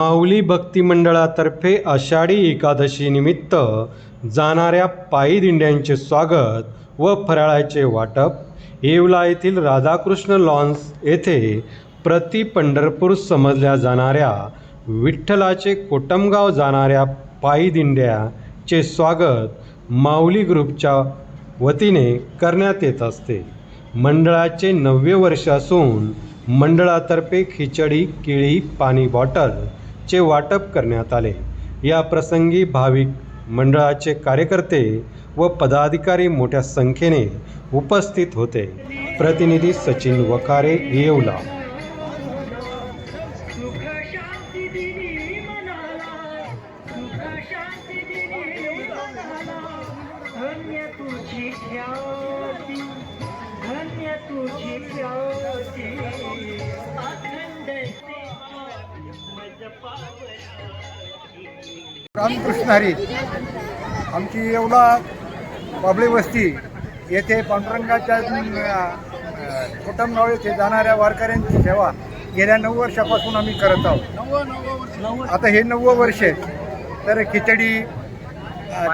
माऊली भक्ती मंडळातर्फे आषाढी एकादशीनिमित्त जाणाऱ्या पायी दिंड्यांचे स्वागत व फराळाचे वाटप येवला येथील राधाकृष्ण लॉन्स येथे प्रति पंढरपूर समजल्या जाणाऱ्या विठ्ठलाचे कोटमगाव जाणाऱ्या पायी दिंड्याचे स्वागत माऊली ग्रुपच्या वतीने करण्यात येत असते. मंडळाचे नववे वर्ष असून मंडळातर्फे खिचडी केळी पाणी बॉटल चे वाटप करण्यात आले. या प्रसंगी भाविक मंडळाचे कार्यकर्ते व पदाधिकारी मोठ्या संख्येने उपस्थित होते. प्रतिनिधी सचिन वकारे येवला. तुझी रामकृष्ण हरी. आमची येवला बाबळी वस्ती येथे पांडुरंगाच्या अ, कुटुंबगाव येथे जाणाऱ्या वारकऱ्यांची सेवा गेल्या नऊ वर्षापासून आम्ही करत आहोत. आता हे नव्वं वर्ष तर खिचडी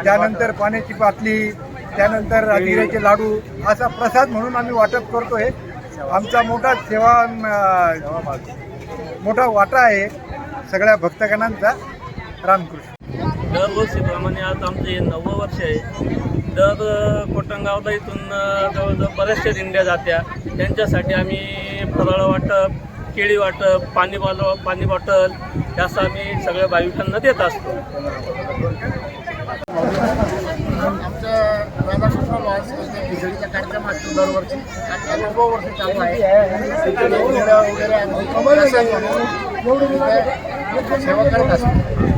त्यानंतर पाण्याची बाटली त्यानंतर जिऱ्याचे लाडू असा प्रसाद म्हणून आम्ही वाटप करतोय. आमचा मोठा सेवा मोठा वाटा आहे सगळ्या भक्तगणांचा रामकृष्ण. दरवर्षीप्रमाणे आज आमचं हे नववं वर्ष आहे. दर कोटंगावला इथून जवळजवळ बऱ्याचशा दिंड्या जात्या. त्यांच्यासाठी आम्ही फराळ वाटप केळी वाटप पाणी बॉल पाणी बॉटल असं आम्ही सगळ्या भाविकांना देत असतो. राधाकृष्ण खिचडीचा कार्यक्रम असतो दरवर्षी आता नव्वद वर्ष चालू आहे. वगैरे सेवा करत असतो.